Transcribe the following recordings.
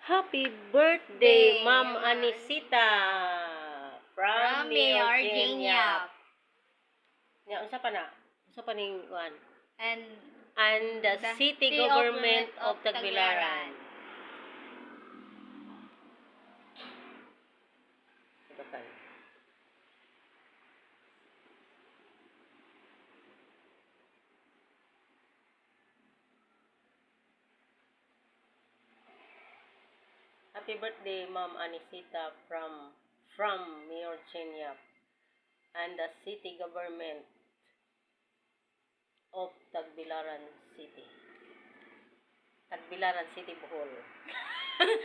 Happy birthday, Day, Ma'am Anisita. From, From Mayor Genia. Nga, unsa pa na? Unsa pa ning one? And And the, The city city government of Tagbilaran. Ito ka. Happy birthday, Ma'am Anisita from from Mayor Chenyap and the city government of Tagbilaran City. Tagbilaran City, Bohol.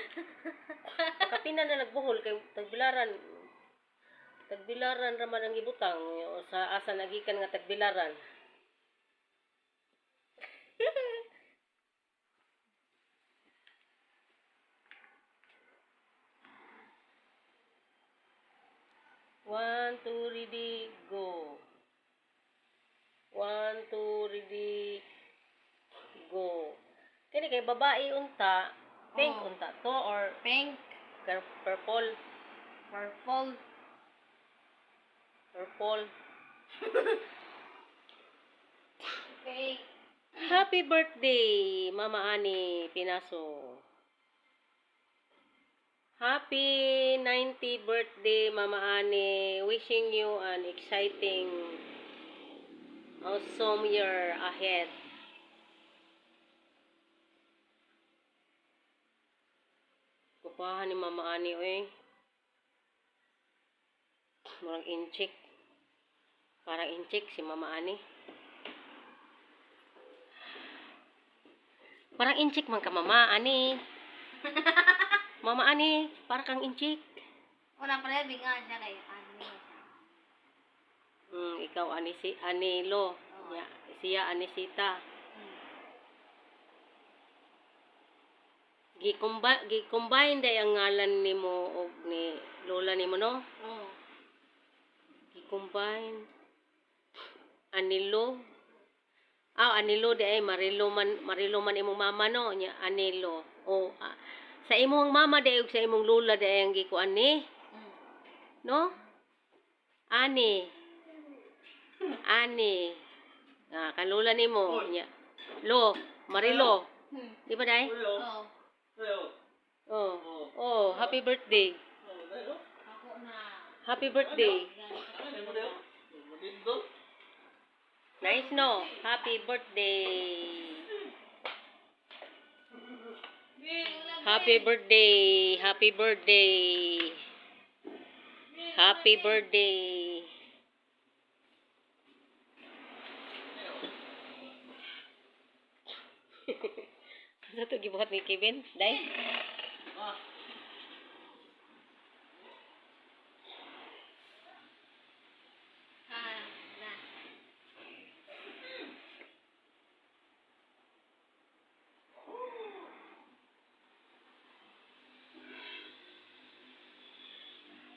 Kapina na nagbuhol kay Tagbilaran. Tagbilaran raman ang ibutang o sa asa nagikan nga Tagbilaran. One, two, ready, go. One, two, ready, go. Kini kay babae unta, pink Oh. unta to or pink, pur- purple, purple, purple. pink. Happy birthday, Mama Ani Pinaso. Happy 90th birthday, Mama Ani. Wishing you an exciting, awesome year ahead. Kupahan ni Mama Ani, oy. Murang inchik. Parang inchik si Mama Ani. Parang inchik man ka, Mama Ani. Mama Ani, parang kang inchik. Unang pala, bingan siya kay siya. Hmm, ikaw ani si Anilo. Ya, siya Anisita. Hmm. Gikumba, gi-combine day ang ngalan nimo og ni lola nimo no? Oh. Gi-combine. Anilo. Ah, Anilo day ay Marilo man Marilo man imong mama no, nya Anilo. O ah, sa imong mama day ug sa imong lola day ang gikuan ni, no? Ani. Ani. Ah, kan lola nimo nya. Lo, Marilo. Di ba day? Oh. Oh. Oh, happy birthday. Ako na. Happy birthday. Nice no. Happy birthday. Happy birthday. Happy birthday. Happy birthday. Ano to gibuhat ni Kevin? Day?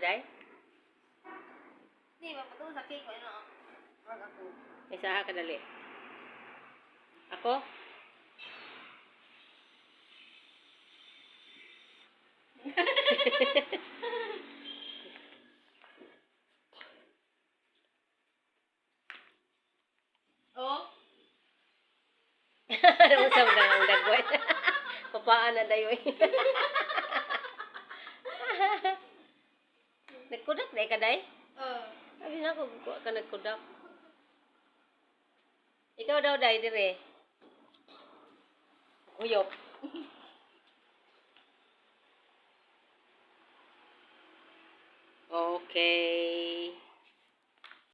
day? Hindi, mapatuloy sa cake ko. Ano? Wag ako. Isa ha kadali. Ako? Oh? Ano sa mga dagway? Papaan na dayo eh. Nagkudak na ka day? Oh. Sabi na ako, kuha ka nagkudak. Ikaw daw day dire. Uyop. Okay.